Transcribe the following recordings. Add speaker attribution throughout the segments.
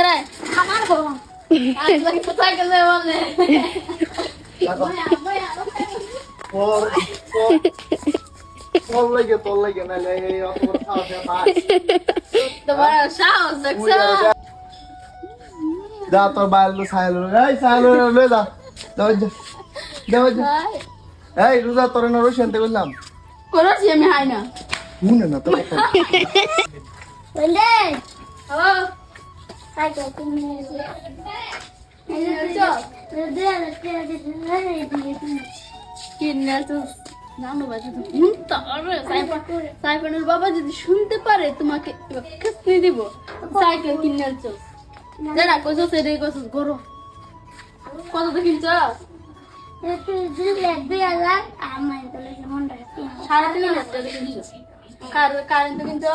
Speaker 1: Subscribe আমার দেখছ?
Speaker 2: যা তোর বাইরে সাইল এই সাইল যা। এই রোজা তোর না রোশন তে বললাম।
Speaker 1: করেছি আমি হাই না।
Speaker 2: শুনে না
Speaker 1: ও সাইকেলের বাবা যদি শুনতে পারে তোমাকে কিস্তি দিব। সাইকেল কিনে আনছো যারা কইছো সেটাই কইছো গরো কত তো কিনছ? সাড়ে তিন হাজার কারেন্ট কিনছো?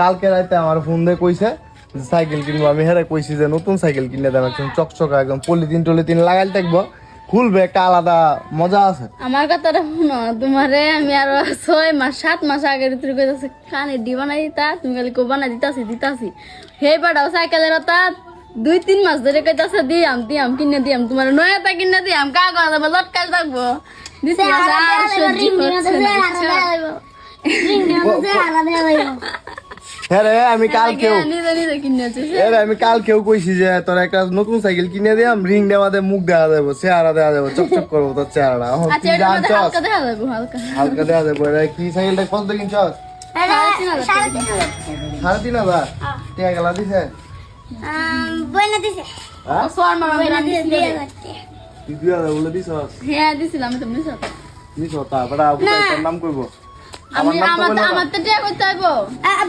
Speaker 2: কালকে রাতে আমার ফোন দিয়ে কইছে সাইকেল কিনবো। আমি হেরে কইছি যে নতুন সাইকেল কিনে দেন একদম চকচকা একদম পলিথিন টলিথিন লাগাইল থাকব। খুলবে একটা আলাদা মজা আছে।
Speaker 1: আমার কথাটা শুনো তোমারে আমি আরও ছয় মাস সাত মাস আগে তুই কইতাছে কানে ডি বানাই দিতা তুমি খালি কো বানাই দিতাছি দিতাছি। হে বাড়াও সাইকেলের তা দুই তিন মাস ধরে কইতাছে দিয়াম দিয়াম কিনে দিয়াম তোমার নয়াটা কিনে দিয়াম কা করা যাবে লটকাল থাকব। দিছি আর সহ্য হচ্ছে না?
Speaker 2: হ্যাঁ রে আমি কালকেও এর আমি কালকেও কইছি যে তোর একটা নতুন সাইকেল কিনে দিয়াম রিং দেওয়া দে মুখ দেওয়া দেবো চেহারা দেওয়া যাব চকচক করব তোর এখন
Speaker 1: আচ্ছা হালকা দেখা যাবে হালকা।
Speaker 2: দেওয়া যাব কি সাইকেলটা কত কিনছস? সাড়ে তিন হাজার টিয়া গেলা দিছে?
Speaker 3: দিছে।
Speaker 2: হ্যাঁ? দুই হাজার বলে দিছস?
Speaker 1: হ্যাঁ দিছিলাম আমি তো মিস
Speaker 2: নিছ তারপরে নাম কইবো? আমার
Speaker 1: আমি
Speaker 2: নাম তো
Speaker 1: আমার
Speaker 2: বলে
Speaker 1: আমার তো টিয়া করতে হইব।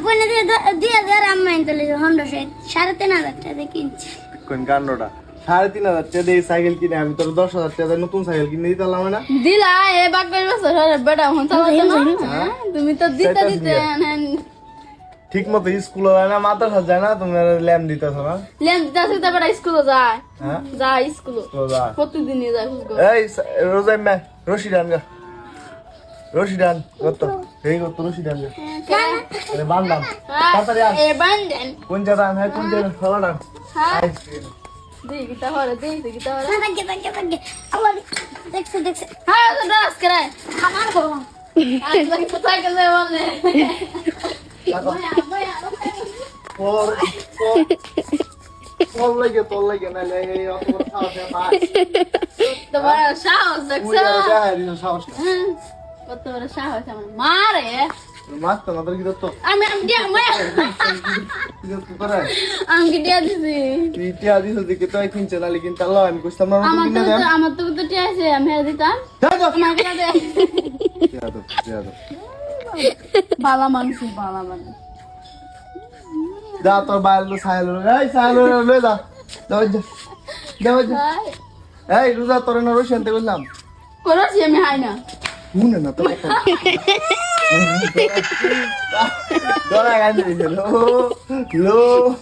Speaker 3: বইনা দিয়ে দিয়ে হাজার আমি তুলে হন্ডা সেট সাড়ে তিন হাজার টাকা কিনছি।
Speaker 2: কোন কাণ্ডটা সাড়ে তিন হাজার টাকা দিয়ে সাইকেল কিনে আমি তোর দশ হাজার টাকা দিয়ে নতুন সাইকেল কিনে দিতে পারলাম না?
Speaker 1: দিলা এ বাকর বছর হরে বেটা হন চালাতে না? হ্যাঁ? তুমি তো দিতে
Speaker 2: সেটা
Speaker 1: দিতে
Speaker 2: দিয়ে। ঠিক মতো স্কুল যায় না মাদ্রাসা যায় না তুমি ল্যাম দিতেছ না?
Speaker 1: লেন দিতে আসে বেটা স্কুলে যায়।
Speaker 2: হ্যাঁ?
Speaker 1: যায় স্কুলে প্রতিদিনই যায়
Speaker 2: এই রোজাই মে রশি গা। রশি কত? এই কত রশি ডান আরে বান্দাম তাড়াতাড়ি আন
Speaker 1: এ বান্দেন।
Speaker 2: কোন জায়গা আন হ্যাঁ কোন জায়গা ফলা ডান
Speaker 1: হ্যাঁ। দি গিতা হরে দি দি গিতা হরে।
Speaker 3: তাকে তাকে তাকে আবার দেখছে দেখছে।
Speaker 1: হ্যাঁ তো ডাস করে
Speaker 3: আমার গো।
Speaker 1: আজ লাগি কোথায় গেলে বলে?
Speaker 2: লাগে লাগে না অত সাহস আছে ভাই
Speaker 1: তোমার সাহস
Speaker 2: তুই
Speaker 1: দেখছ
Speaker 2: দেখা সাহস।
Speaker 1: কত বড় সাহস আমার। মারে
Speaker 2: মাছ না তোর কি তো
Speaker 1: আমি আমি দিয়া মায়া
Speaker 2: কি তো করে?
Speaker 1: আমি কি দিয়া দিছি?
Speaker 2: তুই টিয়া দিছ দেখে তো কিনছে না লেকিন তাল্লা আমি কইতাম না
Speaker 1: আমার তো আমার তো তো টিয়া আছে আমি আর দিতাম।
Speaker 2: যা যা
Speaker 1: আমার কাছে দে
Speaker 2: টিয়া দাও দাও।
Speaker 1: বালা মানুষ বালা মানুষ।
Speaker 2: যা তোর বাইরে লো সাইল এই সাইল লে যা। যাও যা। যাও যা। এই রোজা তোর না রোশন বললাম
Speaker 1: করেছি আমি হাই না।
Speaker 2: una na tara ko. Dora kan diri lu lu,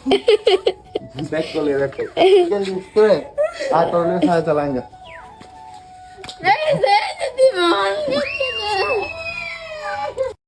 Speaker 2: Back ko le back ko. Kan lift re. Ator ne sa chalanga. Nahi.